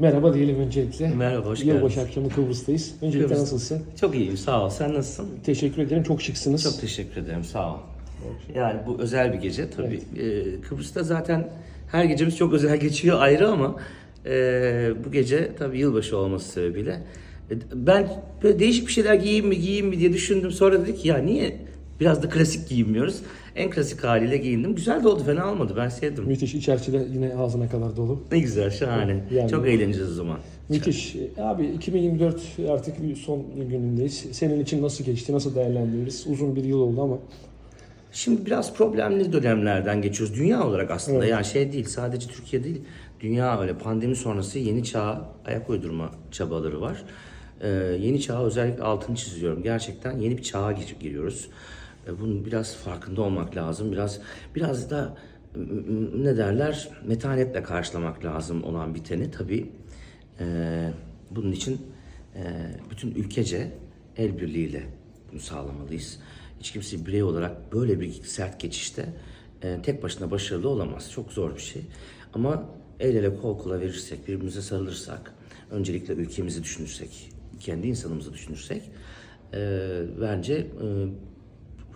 Merhaba diyelim öncelikle. Merhaba, hoş Yılbaşı geldiniz. akşamı Kıbrıs'tayız. Öncelikle Kıbrıs. nasılsın? Çok iyiyim, sağ ol. Sen nasılsın? Teşekkür ederim. Çok şıksınız. Çok teşekkür ederim, sağ ol. Yani bu özel bir gece tabii. Ee, Kıbrıs'ta zaten her gecemiz çok özel geçiyor ayrı ama e, bu gece tabii yılbaşı olması sebebiyle e, ben böyle değişik bir şeyler giyeyim mi giyeyim mi diye düşündüm. Sonra dedik ki ya niye biraz da klasik giyinmiyoruz? En klasik haliyle giyindim. Güzel de oldu, fena olmadı. Ben sevdim. Müthiş. İçerisi yine ağzına kadar dolu. Ne güzel, şahane. Yani- Çok eğleneceğiz o zaman. Müthiş. Abi 2024 artık bir son günündeyiz. Senin için nasıl geçti? Nasıl değerlendiririz? Uzun bir yıl oldu ama. Şimdi biraz problemli dönemlerden geçiyoruz. Dünya olarak aslında yani şey değil sadece Türkiye değil. Dünya öyle pandemi sonrası yeni çağa ayak uydurma çabaları var. Ee, yeni çağa özellikle altını çiziyorum. Gerçekten yeni bir çağa gir- giriyoruz. Ee, bunun biraz farkında olmak lazım. Biraz biraz da m- m- ne derler metanetle karşılamak lazım olan biteni tabii. Ee, bunun için e, bütün ülkece el birliğiyle bunu sağlamalıyız. Hiç kimse birey olarak böyle bir sert geçişte e, tek başına başarılı olamaz. Çok zor bir şey. Ama el ele kol kola verirsek, birbirimize sarılırsak, öncelikle ülkemizi düşünürsek, kendi insanımızı düşünürsek e, bence e,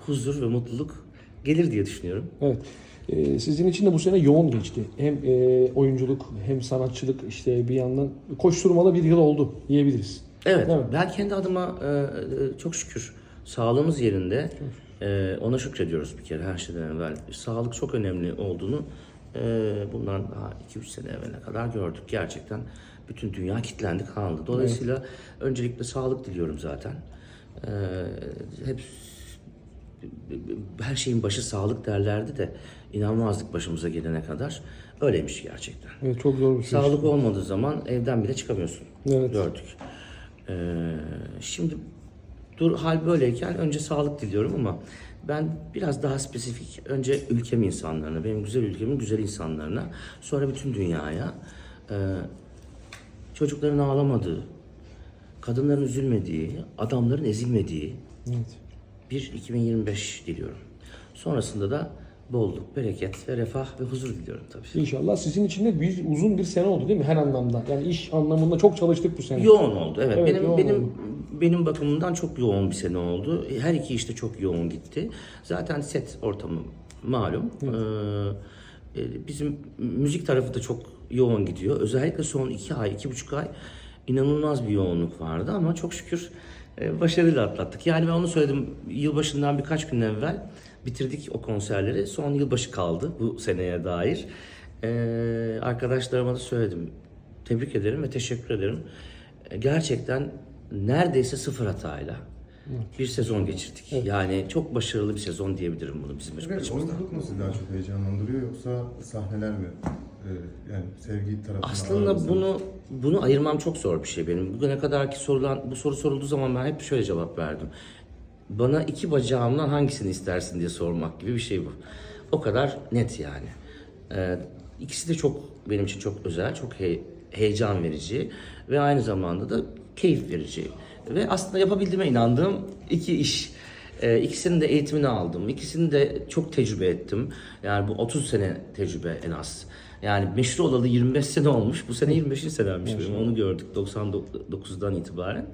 huzur ve mutluluk gelir diye düşünüyorum. Evet. E, sizin için de bu sene yoğun geçti. Hem e, oyunculuk hem sanatçılık işte bir yandan koşturmalı bir yıl oldu diyebiliriz. Evet, Değil mi? ben kendi adıma e, e, çok şükür sağlığımız yerinde. E, ona şükrediyoruz bir kere her şeyden evvel. Sağlık çok önemli olduğunu e, bundan daha 2-3 sene evveline kadar gördük. Gerçekten bütün dünya kilitlendi kaldı. Dolayısıyla öncelikle sağlık diliyorum zaten. E, hep her şeyin başı sağlık derlerdi de inanmazdık başımıza gelene kadar. Öyleymiş gerçekten. Evet çok zor bir şey. Sağlık olmadığı zaman evden bile çıkamıyorsun. Evet. Gördük. Ee, şimdi dur hal böyleyken önce sağlık diliyorum ama ben biraz daha spesifik önce ülkem insanlarına, benim güzel ülkemin güzel insanlarına, sonra bütün dünyaya e, çocukların ağlamadığı, kadınların üzülmediği, adamların ezilmediği Evet. Bir 2025 diliyorum. Sonrasında da bolluk, bereket ve refah ve huzur diliyorum tabii. İnşallah sizin için de bir uzun bir sene oldu değil mi? Her anlamda. Yani iş anlamında çok çalıştık bu sene. Yoğun oldu evet. Evet, benim yoğun benim oldu. benim bakımımdan çok yoğun bir sene oldu. Her iki işte çok yoğun gitti. Zaten set ortamı malum. Ee, e, bizim müzik tarafı da çok yoğun gidiyor. Özellikle son iki ay, iki buçuk ay inanılmaz bir yoğunluk vardı ama çok şükür başarıyla atlattık. Yani ben onu söyledim yılbaşından birkaç gün evvel bitirdik o konserleri. Son yılbaşı kaldı bu seneye dair. Ee, arkadaşlarıma da söyledim. Tebrik ederim ve teşekkür ederim. E, Gerçekten neredeyse sıfır hatayla bir sezon geçirdik. Yani çok başarılı bir sezon diyebilirim bunu bizim Evet, açımızdan. oyunculuk mu sizi daha çok heyecanlandırıyor yoksa sahneler mi? Ee, yani sevgi tarafından Aslında bunu bunu ayırmam çok zor bir şey benim. Bugüne kadarki sorulan bu soru sorulduğu zaman ben hep şöyle cevap verdim. Bana iki bacağımdan hangisini istersin diye sormak gibi bir şey bu. O kadar net yani. Ee, ikisi de çok benim için çok özel, çok he- heyecan verici ve aynı zamanda da keyif verici. Ve aslında yapabildiğime inandığım iki iş. Ee, ikisinin de eğitimini aldım. İkisini de çok tecrübe ettim. Yani bu 30 sene tecrübe en az. Yani meşhur olalı 25 sene olmuş. Bu sene 25. senemmiş benim. Onu gördük 99'dan itibaren.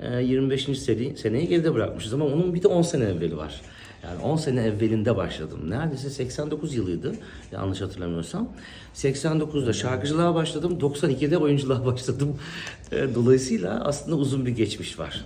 Ee, 25. sene, seneyi geride bırakmışız ama onun bir de 10 sene evveli var. Yani 10 sene evvelinde başladım. Neredeyse 89 yılıydı yanlış hatırlamıyorsam. 89'da şarkıcılığa başladım, 92'de oyunculuğa başladım. Ee, Dolayısıyla aslında uzun bir geçmiş var.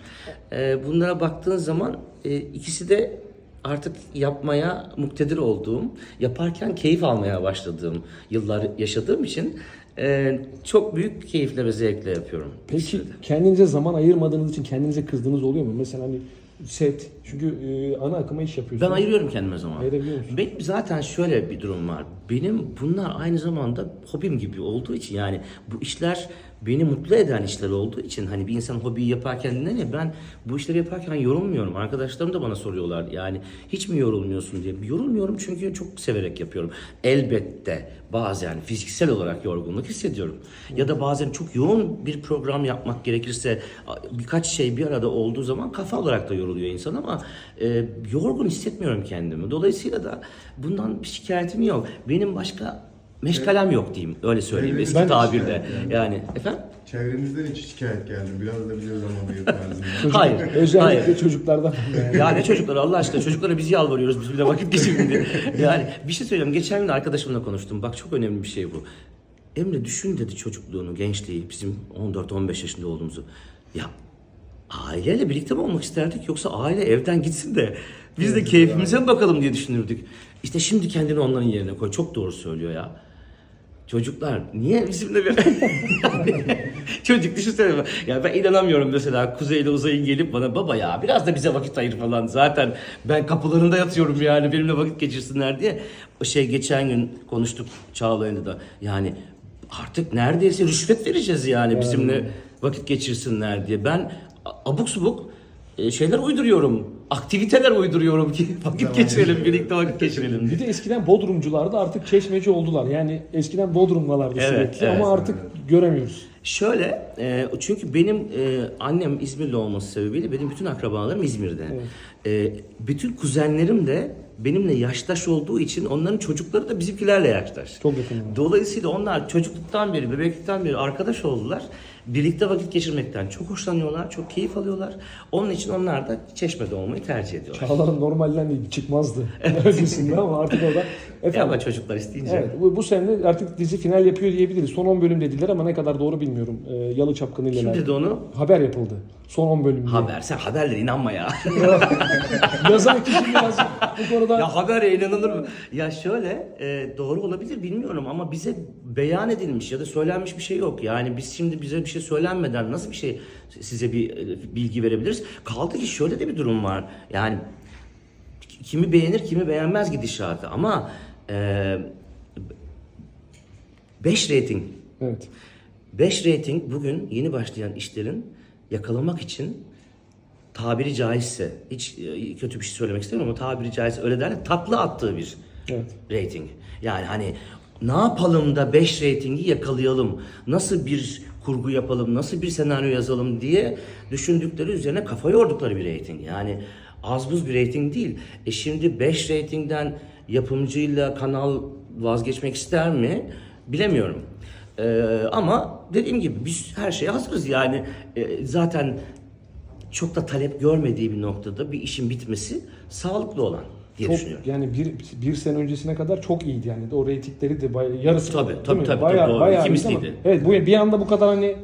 Ee, Bunlara baktığın zaman e, ikisi de artık yapmaya muktedir olduğum, yaparken keyif almaya başladığım yıllar yaşadığım için e, çok büyük keyifle ve zevkle yapıyorum. Peki kendinize zaman ayırmadığınız için kendinize kızdığınız oluyor mu? Mesela hani set. Çünkü e, ana akıma iş yapıyorsunuz. Ben ayırıyorum kendime zaman. Ayırabiliyor musun? Benim zaten şöyle bir durum var. Benim bunlar aynı zamanda hobim gibi olduğu için yani bu işler beni mutlu eden işler olduğu için hani bir insan hobiyi yaparken ne ya ben bu işleri yaparken yorulmuyorum. Arkadaşlarım da bana soruyorlar yani hiç mi yorulmuyorsun diye. Yorulmuyorum çünkü çok severek yapıyorum. Elbette bazen fiziksel olarak yorgunluk hissediyorum. Ya da bazen çok yoğun bir program yapmak gerekirse birkaç şey bir arada olduğu zaman kafa olarak da yoruluyor insan ama e, yorgun hissetmiyorum kendimi. Dolayısıyla da bundan bir şikayetim yok. Benim başka meşgalem yok diyeyim. Öyle söyleyeyim eski ben- tabirle. Yani efendim? Çevrenizden hiç şikayet geldi. Biraz da biliyoruz ama tarzında. Çocuk- Hayır, Özellikle hayır. çocuklardan. Yani. Ya ne çocuklar Allah aşkına çocuklara biz yalvarıyoruz biz bir de vakit geçirin diye. Yani bir şey söyleyeyim geçen gün arkadaşımla konuştum bak çok önemli bir şey bu. Emre düşün dedi çocukluğunu, gençliği, bizim 14-15 yaşında olduğumuzu. Ya aileyle birlikte mi olmak isterdik yoksa aile evden gitsin de biz de keyfimize mi bakalım diye düşünürdük. İşte şimdi kendini onların yerine koy. Çok doğru söylüyor ya. Çocuklar niye bizimle bir... Çocuk düşünsene. Ya ben inanamıyorum mesela Kuzey'le Uzay'ın gelip bana baba ya biraz da bize vakit ayır falan. Zaten ben kapılarında yatıyorum yani benimle vakit geçirsinler diye. O şey geçen gün konuştuk Çağlayan'ı da. Yani artık neredeyse rüşvet vereceğiz yani bizimle vakit geçirsinler diye. Ben abuk subuk e, şeyler uyduruyorum. Aktiviteler uyduruyorum ki vakit geçirelim, birlikte vakit geçirelim. Bir de eskiden Bodrumcular da artık çeşmeci oldular. Yani eskiden Bodrum'dalardı Evet, sürekli evet. ama artık göremiyoruz. Şöyle, e, çünkü benim e, annem İzmirli olması sebebiyle benim bütün akrabalarım İzmir'de. E, bütün kuzenlerim de benimle yaştaş olduğu için onların çocukları da bizimkilerle yaştaş. Çok yakın. Dolayısıyla onlar çocukluktan beri, bebeklikten beri arkadaş oldular. Birlikte vakit geçirmekten çok hoşlanıyorlar, çok keyif alıyorlar. Onun için onlar da Çeşme'de olmayı tercih ediyorlar. Çağlar'ın normalden değil çıkmazdı öncesinde ama artık o da. Efendim, ama çocuklar isteyince. evet, bu, bu sene artık dizi final yapıyor diyebiliriz. Son 10 bölüm dediler ama ne kadar doğru bilmiyorum. Ee, Yalı Çapkını ile Kim dedi onu? Haber yapıldı. Son 10 bölüm diye. Haber. Sen haberlere inanma ya. Yazan kişi biraz bu konuda Ya habere inanılır mı? Ya şöyle e, doğru olabilir bilmiyorum ama bize beyan edilmiş ya da söylenmiş bir şey yok. Yani biz şimdi bize bir şey söylenmeden nasıl bir şey size bir e, bilgi verebiliriz? Kaldı ki şöyle de bir durum var. Yani kimi beğenir kimi beğenmez gidişatı ama e, 5 rating evet. 5 rating bugün yeni başlayan işlerin yakalamak için tabiri caizse hiç e, kötü bir şey söylemek istemiyorum ama tabiri caizse öyle derler takla attığı bir Evet. rating. Yani hani ne yapalım da 5 ratingi yakalayalım? Nasıl bir kurgu yapalım? Nasıl bir senaryo yazalım diye düşündükleri üzerine kafa yordukları bir rating. Yani az buz bir rating değil. E şimdi 5 ratingden yapımcıyla kanal vazgeçmek ister mi? Bilemiyorum. Ee, ama dediğim gibi biz her şeye hazırız yani e, zaten çok da talep görmediği bir noktada bir işin bitmesi sağlıklı olan diye Çok, düşünüyorum. yani bir, bir sene öncesine kadar çok iyiydi yani. O reytingleri de bayağı yarısı. Tabii, değil tabii, mi? tabii, Bayağı, doğru. bayağı İki ama- misliydi. Evet bu bir anda bu kadar hani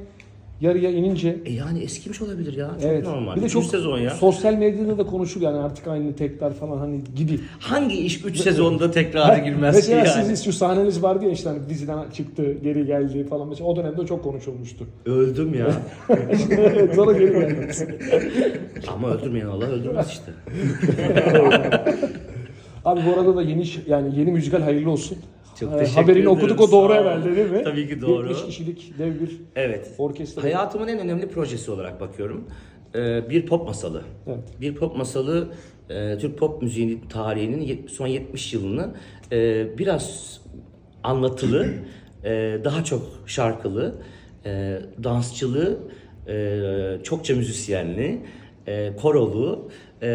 yarıya inince E yani eskimiş olabilir ya. Çok evet. normal. Bir de Üç çok sezon ya. sosyal medyada da konuşuluyor yani artık aynı tekrar falan hani gibi. Hangi iş 3 sezonda tekrara girmez ki Mesela yani? sizin şu sahneniz vardı ya işte hani diziden çıktı, geri geldi falan mesela o dönemde çok konuşulmuştu. Öldüm ya. Evet, Sonra geri geldi. Ama öldürmeyen Allah öldürmez işte. Abi bu arada da yeni iş- yani yeni müzikal hayırlı olsun. Çok teşekkür Haberini ederim, okuduk o doğru sağ ol. herhalde değil mi? Tabii ki doğru. 70 kişilik dev bir Evet. orkestra. Hayatımın en önemli projesi olarak bakıyorum. Ee, bir pop masalı. Evet. Bir pop masalı e, Türk pop müziğinin tarihinin yet- son 70 yılını e, biraz anlatılı, e, daha çok şarkılı, e, dansçılı, e, çokça müzisyenli, e, korolu e,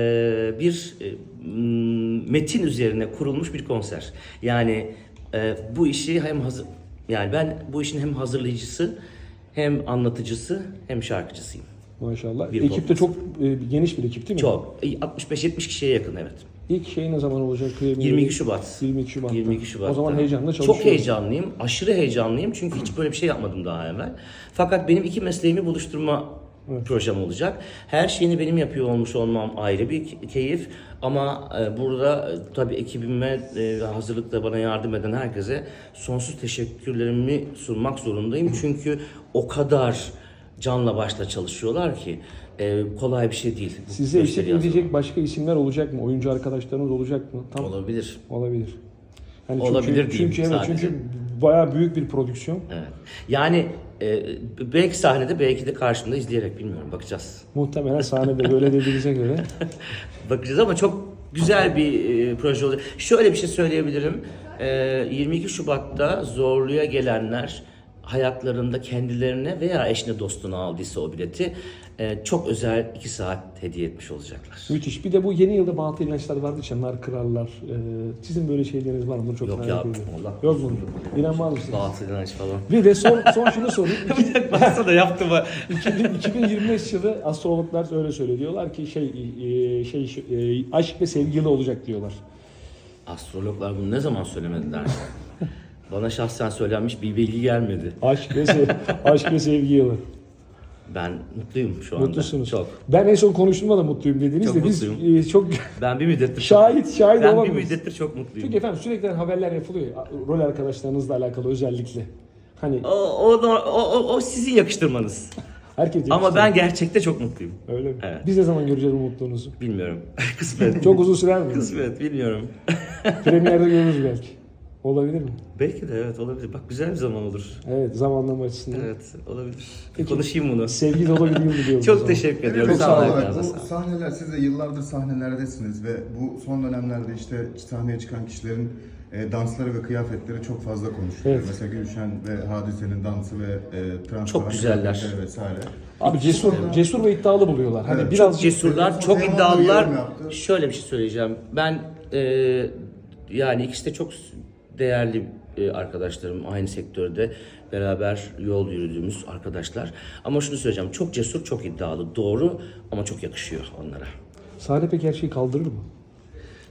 bir e, m, metin üzerine kurulmuş bir konser. Yani e, bu işi hem hazır yani ben bu işin hem hazırlayıcısı hem anlatıcısı hem şarkıcısıyım. Maşallah. Bir Ekip de çok e, geniş bir ekip değil mi? Çok. E, 65-70 kişiye yakın evet. İlk şey ne zaman olacak? Premieri? 22 Şubat. 22 Şubat'ta. 22 Şubat'ta. O zaman heyecanla çalışıyoruz. Çok heyecanlıyım. Aşırı heyecanlıyım. Çünkü hiç böyle bir şey yapmadım daha evvel. Fakat benim iki mesleğimi buluşturma projem olacak. Her şeyini benim yapıyor olmuş olmam ayrı bir ke- keyif. Ama e, burada e, tabii ekibime e, hazırlıkta bana yardım eden herkese sonsuz teşekkürlerimi sunmak zorundayım. Çünkü o kadar canla başla çalışıyorlar ki e, kolay bir şey değil. Size eşlik edecek başka isimler olacak mı? Oyuncu arkadaşlarınız olacak mı? Tam Olabilir. olabilir. Hani Olabilir çünkü, diyeyim çünkü evet sadece. çünkü bayağı büyük bir prodüksiyon. Evet. Yani e, belki sahnede belki de karşımda izleyerek bilmiyorum bakacağız. Muhtemelen sahnede böyle dediğinize göre. Bakacağız ama çok güzel bir e, proje olacak. Şöyle bir şey söyleyebilirim. E, 22 Şubat'ta Zorlu'ya gelenler hayatlarında kendilerine veya eşine dostuna aldıysa o bileti e, çok özel iki saat hediye etmiş olacaklar. Müthiş. Bir de bu yeni yılda batıl inançlar vardı ya, nar kırarlar. Ee, sizin böyle şeyleriniz var mı? Bunu çok Yok merak ya, ediyorum. Allah Yok mu? İnanmaz mısınız? Batıl inanç falan. Bir de son, son şunu sorayım. Baksana yaptım ha. 2000 2025 yılı astrologlar öyle söylüyor. Diyorlar ki şey e, şey e, aşk ve sevgi yılı olacak diyorlar. Astrologlar bunu ne zaman söylemediler? Bana şahsen söylenmiş bir bilgi gelmedi. Aşk ve sev- aşk ve sevgi yılı. Ben mutluyum şu anda. Mutlusunuz. Çok. Ben en son konuştuğumda da mutluyum dediniz Çok de biz mutluyum. e, çok Ben bir müddettir şahit şahit ben bir olamayız. müddettir çok mutluyum. Çünkü efendim sürekli haberler yapılıyor. ya, Rol arkadaşlarınızla alakalı özellikle. Hani O, o, o, o, sizin yakıştırmanız. herkes Ama ben gerçekte çok mutluyum. öyle mi? Evet. Biz ne zaman göreceğiz bu mutluluğunuzu? Bilmiyorum. Kısmet. Çok uzun sürer mi? Kısmet bilmiyorum. Premierde görürüz belki. Olabilir mi? Belki de evet olabilir. Bak güzel bir zaman olur. Evet zamanlama açısından. Evet olabilir. Peki. Konuşayım bunu. Sevgi dolu bir yıl diliyorum. Çok teşekkür ediyorum. Çok Sağ olun. bu sahneler, siz de yıllardır sahnelerdesiniz ve bu son dönemlerde işte sahneye çıkan kişilerin e, dansları ve kıyafetleri çok fazla konuşuluyor. Evet. Mesela Gülşen ve Hadise'nin dansı ve e, transparan Çok güzeller. vesaire. Abi cesur, cesur ve iddialı buluyorlar. Hani Evet, biraz cesurlar, Çok iddialılar. Şöyle bir şey söyleyeceğim. Ben e, yani ikisi de çok değerli e, arkadaşlarım. Aynı sektörde beraber yol yürüdüğümüz arkadaşlar. Ama şunu söyleyeceğim. Çok cesur, çok iddialı. Doğru ama çok yakışıyor onlara. sahne pek her şeyi kaldırır mı?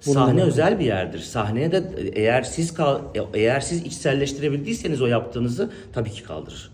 Sahne özel bir yerdir. Sahneye de eğer siz kal, eğer siz içselleştirebildiyseniz o yaptığınızı tabii ki kaldırır.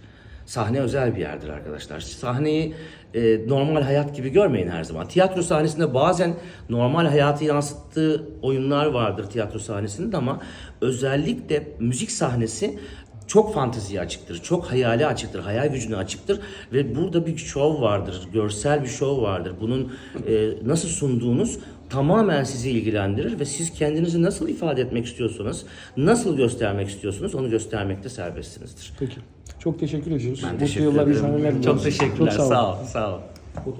Sahne özel bir yerdir arkadaşlar. Sahneyi e, normal hayat gibi görmeyin her zaman. Tiyatro sahnesinde bazen normal hayatı yansıttığı oyunlar vardır tiyatro sahnesinde ama özellikle müzik sahnesi çok fanteziye açıktır, çok hayale açıktır, hayal gücüne açıktır ve burada bir şov vardır, görsel bir şov vardır. Bunun e, nasıl sunduğunuz tamamen sizi ilgilendirir ve siz kendinizi nasıl ifade etmek istiyorsanız, nasıl göstermek istiyorsunuz onu göstermekte serbestsinizdir. Peki. Çok teşekkür ediyoruz. Ben Mutlu teşekkür yıllar, sahneler Çok teşekkürler. Çok sağ olun. Sağ ol. Sağ ol.